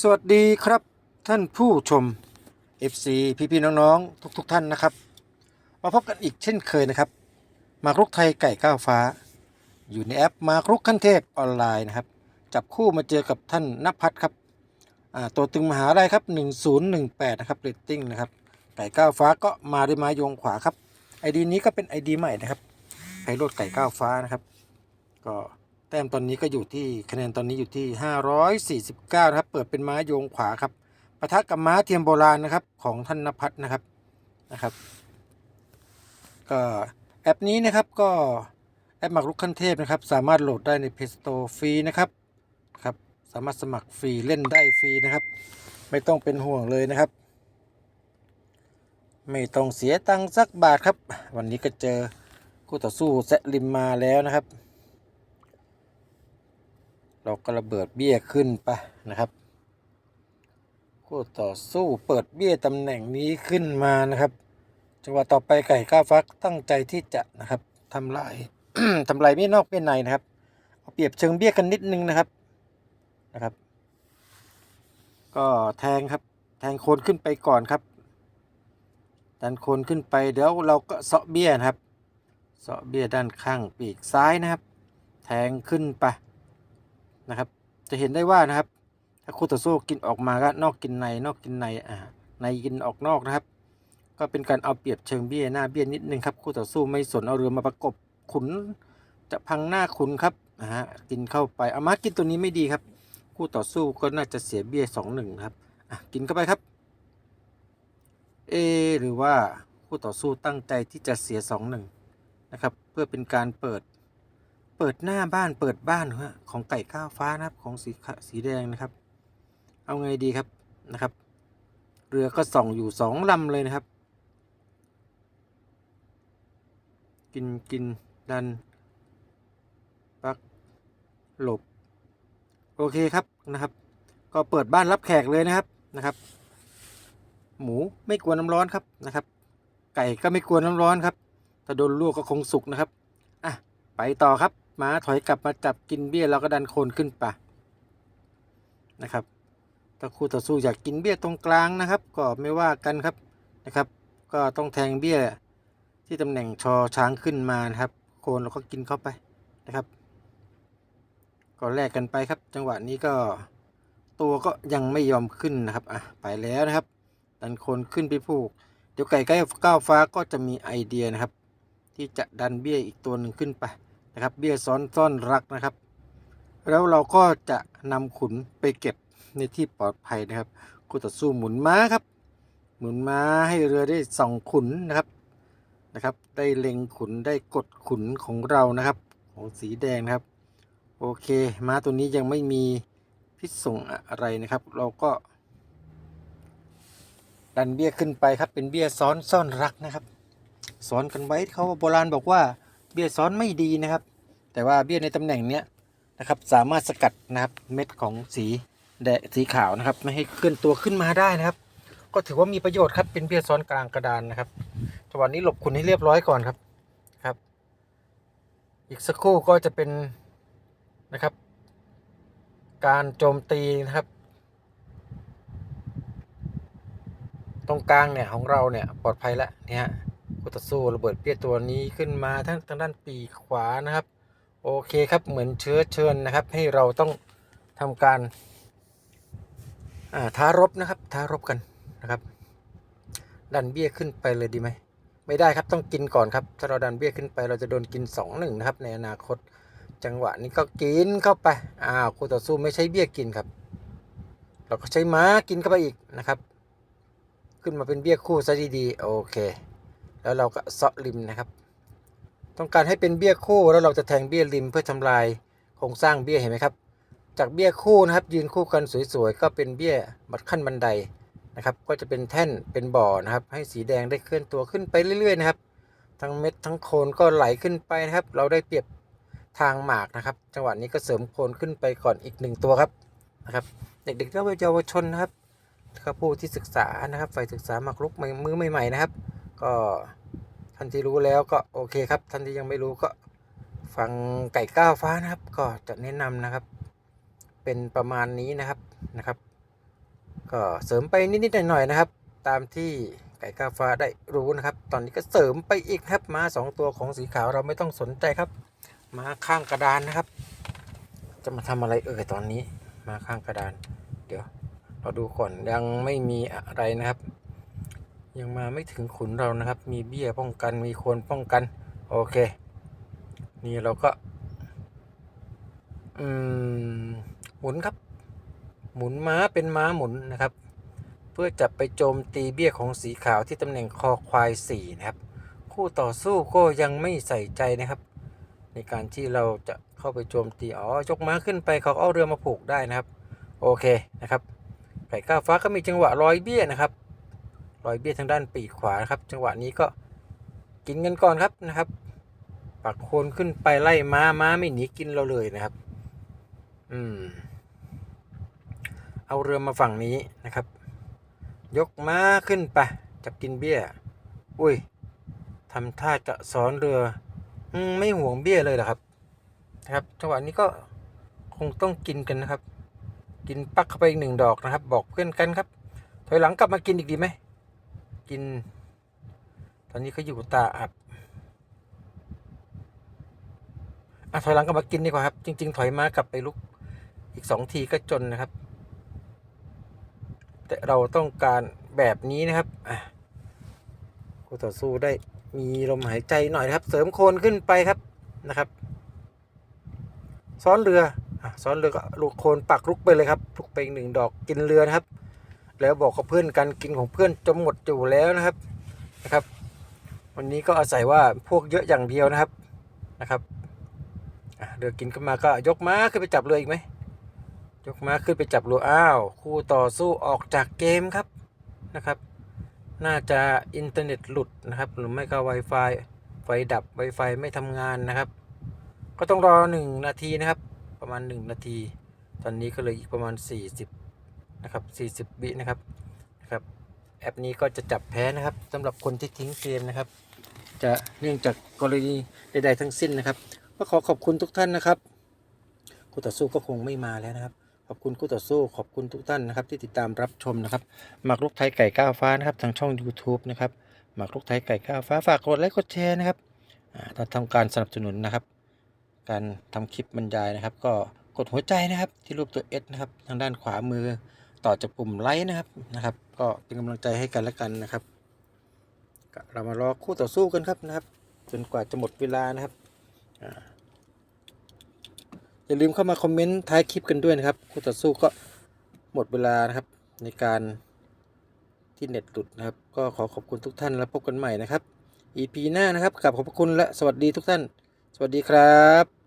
สวัสดีครับท่านผู้ชม FC พี่ๆน้องๆ ทุกๆทท่านนะครับ มาพบกันอีกเช่นเคยนะครับ มากรุกไทยไก่ก้าวฟ้า อยู่ในแอปมากรุกขั้นเทพออนไลน์นะครับ จับคู่มาเจอกับท่านนภัทรครับตัวตึงมหาลัยครับ 1018 นะครับเรตติ้งนะครับ ไก่ก้าวฟ้าก็มาด้วยไม้ยงขวาครับไอดีนี้ก็เป็นไอดีใหม่นะครับไพโรดไก่ก้าวฟ้านะครับ ก็ ต้มตอนนี้ก็อยู่ที่คะแนนตอนนี้อยู่ที่ 549 นะครับ เปิดเป็นม้าโยงขวาครับปะทะกับม้าเทียมโบราณนะครับของท่านนภัทรนะครับนะครับ ก็แอปนี้นะครับก็แอปหมากรุกขั้นเทพนะครับ สามารถโหลดได้ใน Play Store ฟรีนะครับครับสามารถสมัครฟรีเล่นได้ฟรีนะครับ ไม่ต้องเป็นห่วงเลยนะครับ ไม่ต้องเสียตังค์สักบาทครับ วันนี้ก็เจอคู่ต่อสู้แซะริมมาแล้วนะครับ เราก็ระเบิดเบี้ยขึ้นไปนะครับคู่ต่อสู้เปิดเบี้ยตำแหน่งนี้ขึ้นมานะครับ จังหวะต่อไปไก่ก้าฟักตั้งใจที่จะนะครับทำลายทำลายเบี้ยนอกเบี้ยในนะครับเอาเปรียบเชิงเบี้ยกันนิดนึงนะครับนะครับ ก็แทงครับแทงโคนขึ้นไปก่อนครับดันโคนขึ้นไปเดี๋ยวเราก็เสาะเบี้ยนะครับเสาะเบี้ยด้านข้างปีกซ้ายนะครับ แทงขึ้นไป นะครับ จะเห็นได้ว่านะครับ ถ้าคู่ต่อสู้กินออกมาก็นอกกินในนอกกินในอ่าในกินออกนอกนะครับ ก็เป็นการเอาเปรียบเชิงเบี้ยหน้าเบี้ยนิดนึงครับคู่ต่อสู้ไม่สนเอาเรือมาประกบขุน จะพังหน้าขุนครับนะฮะกินเข้าไปอามากินตัวนี้ไม่ดีครับ คู่ต่อสู้ก็น่าจะเสียเบี้ยสองหนึ่งครับอะกินเข้าไปครับเอหรือว่าคู่ต่อสู้ตั้งใจที่จะเสียสองหนึ่งนะครับ เพื่อเป็นการเปิด ปิดหน้าบ้านเปิดบ้านฮะของไก่ก้าวฟ้านะครับของสีสีแดงนะครับ เอาไงดีครับนะครับ เรือก็ส่องอยู่สองลำเลยนะครับ กินกินดันปักหลบ โอเคครับนะครับ ก็เปิดบ้านรับแขกเลยนะครับนะครับ หมูไม่กลัวน้ำร้อนครับนะครับ ไก่ก็ไม่กลัวน้ำร้อนครับ ถ้าโดนลวกก็คงสุกนะครับ อะ ไปต่อครับ มาถอยกลับมาจับกินเบี้ยเราก็ดันโคนขึ้นไปนะครับถ้าคู่ต่อสู้อยากกินเบี้ยตรงกลางนะครับ ก็ไม่ว่ากันครับนะครับ ก็ต้องแทงเบี้ยที่ตำแหน่งชอช้างขึ้นมานะครับ โคนเราก็กินเข้าไปนะครับก็แลกกันไปครับ จังหวะนี้ก็ตัวก็ยังไม่ยอมขึ้นนะครับอะไปแล้วนะครับ ดันโคนขึ้นไปผูก เดี๋ยวไก่ใกล้ก้าวฟ้าก็จะมีไอเดียนะครับ ที่จะดันเบี้ยอีกตัวหนึ่งขึ้นไป นะครับเบี้ยซ้อนซ่อนรักนะครับ แล้วเราก็จะนำขุนไปเก็บในที่ปลอดภัยนะครับคู่ต่อสู้หมุนม้าครับ หมุนม้าให้เรือได้ส่องขุนนะครับนะครับ ได้เล็งขุนได้กดขุนของเรานะครับ ของสีแดงนะครับ โอเค ม้าตัวนี้ยังไม่มีพิษส่งอะไรนะครับ เราก็ ดันเบี้ยขึ้นไปครับเป็นเบี้ยซ้อนซ่อนรักนะครับ สอนกันไว้เขาโบราณบอกว่า เบี้ยซ้อนไม่ดีนะครับ แต่ว่าเบี้ยในตำแหน่งเนี้ยนะครับสามารถสกัดนะครับเม็ดของสีแดงสีขาวนะครับ ไม่ให้เคลื่อนตัวขึ้นมาได้นะครับ ก็ถือว่ามีประโยชน์ครับเป็นเบี้ยซ้อนกลางกระดานนะครับจังหวะนี้หลบคุณให้เรียบร้อยก่อนครับครับ อีกสักครู่ก็จะเป็นนะครับ การโจมตีนะครับ ตรงกลางเนี่ยของเราเนี่ยปลอดภัยแล้วเนี่ย ฮะกูต่อสู้ระเบิดเปี้ยตัวนี้ขึ้นมาทั้งทางด้านปีกขวานะครับ โอเคครับเหมือนเชื้อเชิญนะครับ ให้เราต้องทำการท้ารบนะครับท้ารบกันนะครับ ดันเบี้ยขึ้นไปเลยดีไหมไม่ได้ครับต้องกินก่อนครับถ้าเราดันเบี้ยขึ้นไปเราจะโดนกินสองหนึ่งนะครับ ในอนาคตจังหวะนี้ก็กินเข้าไปอ้าวคู่ต่อสู้ไม่ใช้เบี้ยกินครับ เราก็ใช้ม้ากินเข้าไปอีกนะครับ ขึ้นมาเป็นเบี้ยคู่ซะดีๆโอเค แล้วเราก็เซาะริมนะครับ ต้องการให้เป็นเบี้ยคู่แล้วเราจะแทงเบี้ยริมเพื่อทำลายโครงสร้างเบี้ยเห็นไหมครับ จากเบี้ยคู่นะครับยืนคู่กันสวยๆก็เป็นเบี้ยบัดขั้นบันไดนะครับ ก็จะเป็นแท่นเป็นบ่อนะครับ ให้สีแดงได้เคลื่อนตัวขึ้นไปเรื่อยๆนะครับ ทั้งเม็ดทั้งโคนก็ไหลขึ้นไปนะครับ เราได้เปรียบทางหมากนะครับ จังหวะนี้ก็เสริมโคนขึ้นไปก่อนอีกหนึ่งตัวครับนะครับ เด็กๆและเยาวชนนะครับครับผู้ที่ศึกษานะครับฝ่ายศึกษาหมากรุกมือใหม่ๆนะครับ ก็ท่านที่รู้แล้วก็โอเคครับ ท่านที่ยังไม่รู้ก็ฟังไก่ก้าวฟ้านะครับ ก็จะแนะนำนะครับ เป็นประมาณนี้นะครับนะครับ ก็เสริมไปนิดๆหน่อยๆนะครับ ตามที่ไก่ก้าวฟ้าได้รู้นะครับ ตอนนี้ก็เสริมไปอีกครับมาสองตัวของสีขาวเราไม่ต้องสนใจครับ มาข้างกระดานนะครับ จะมาทำอะไรเอ่ยตอนนี้ มาข้างกระดาน เดี๋ยว เราดูก่อนยังไม่มีอะไรนะครับ ยังมาไม่ถึงขุนเรานะครับ มีเบี้ยป้องกันมีโคนป้องกัน โอเค นี่เราก็ อืม หมุนครับ หมุนม้าเป็นม้าหมุนนะครับ เพื่อจะไปโจมตีเบี้ยของสีขาวที่ตำแหน่งคอควายสี่นะครับ คู่ต่อสู้ก็ยังไม่ใส่ใจนะครับ ในการที่เราจะเข้าไปโจมตีอ๋อยกม้าขึ้นไปเขาเอาเรือมาผูกได้นะครับ โอเคนะครับ ไก่ก้าวฟ้าก็มีจังหวะลอยเบี้ยนะครับ ลอยเบี้ยทางด้านปีกขวานะครับ จังหวะนี้ก็กินกันก่อนครับนะครับ ปักโคนขึ้นไปไล่ม้าม้าไม่หนีกินเราเลยนะครับ อืม เอาเรือมาฝั่งนี้นะครับ ยกม้าขึ้นไปจับกินเบี้ย อุ้ยทำท่าจะสอนเรืออืมไม่ห่วงเบี้ยเลยเหรอครับ นะครับ จังหวะนี้ก็คงต้องกินกันนะครับ กินปักเข้าไปอีกหนึ่งดอกนะครับ บอกเพื่อนกันครับ ถอยหลังกลับมากินอีกดีไหม กิน ตอนนี้เขาอยู่ตาอับอะถอยหลังกลับมากินดีกว่าครับ จริง ๆ ถอยมากลับไปลุก อีกสองทีก็จนนะครับ แต่เราต้องการแบบนี้นะครับอะคู่ต่อสู้ได้มีลมหายใจหน่อยนะครับ เสริมโคนขึ้นไปครับนะครับ ซ้อนเรืออซ้อนเรือก็ลูกโคนปักลุกไปเลยครับลุกไปอีกหนึ่งดอกกินเรือนะครับ แล้วบอกกับเพื่อนกันกินของเพื่อนจะหมดอยู่แล้วนะครับนะครับ วันนี้ก็อาศัยว่าพวกเยอะอย่างเดียวนะครับนะครับเรือกินขึ้นมาก็ยกม้าขึ้นไปจับเรืออีกไหมยกม้าขึ้นไปจับเรืออ้าว คู่ต่อสู้ออกจากเกมครับนะครับ น่าจะอินเทอร์เน็ตหลุดนะครับ หรือไม่ก็ Wi-Fi ไฟดับ Wi-Fi ไม่ทำงานนะครับ ก็ต้องรอ 1 นาทีนะครับ ประมาณ 1 นาที ตอนนี้ก็เลยอีกประมาณ 40 นะครับ 40 วินะครับนะครับ แอปนี้ก็จะจับแพ้นะครับสำหรับคนที่ทิ้งเกมนะครับ จะเนื่องจากกรณีใด ๆ ทั้งสิ้นนะครับ ก็ขอขอบคุณทุกท่านนะครับคู่ต่อสู้ก็คงไม่มาแล้วนะครับ ขอบคุณคู่ต่อสู้ขอบคุณทุกท่านนะครับ ที่ติดตามรับชมนะครับหมากรุกไทยไก่ก้าวฟ้านะครับทางช่อง YouTube นะครับหมากรุกไทยไก่ก้าวฟ้าฝากกดไลค์กดแชร์นะครับอ่าถ้าทำการสนับสนุนนะครับ การทำคลิปบรรยายนะครับ ก็กดหัวใจนะครับที่รูปตัว S นะครับ ทางด้านขวามือ ต่อจากปุ่มไลค์นะครับนะครับ ก็เป็นกำลังใจให้กันและกันนะครับ เรามารอคู่ต่อสู้กันครับนะครับจนกว่าจะหมดเวลานะครับอย่าลืมเข้ามาคอมเมนต์ท้ายคลิปกันด้วยนะครับ คู่ต่อสู้ก็หมดเวลานะครับ ในการที่เน็ตหลุดนะครับ ก็ขอขอบคุณทุกท่านแล้วพบกันใหม่นะครับ EP หน้านะครับกลับขอบคุณและสวัสดีทุกท่าน สวัสดีครับ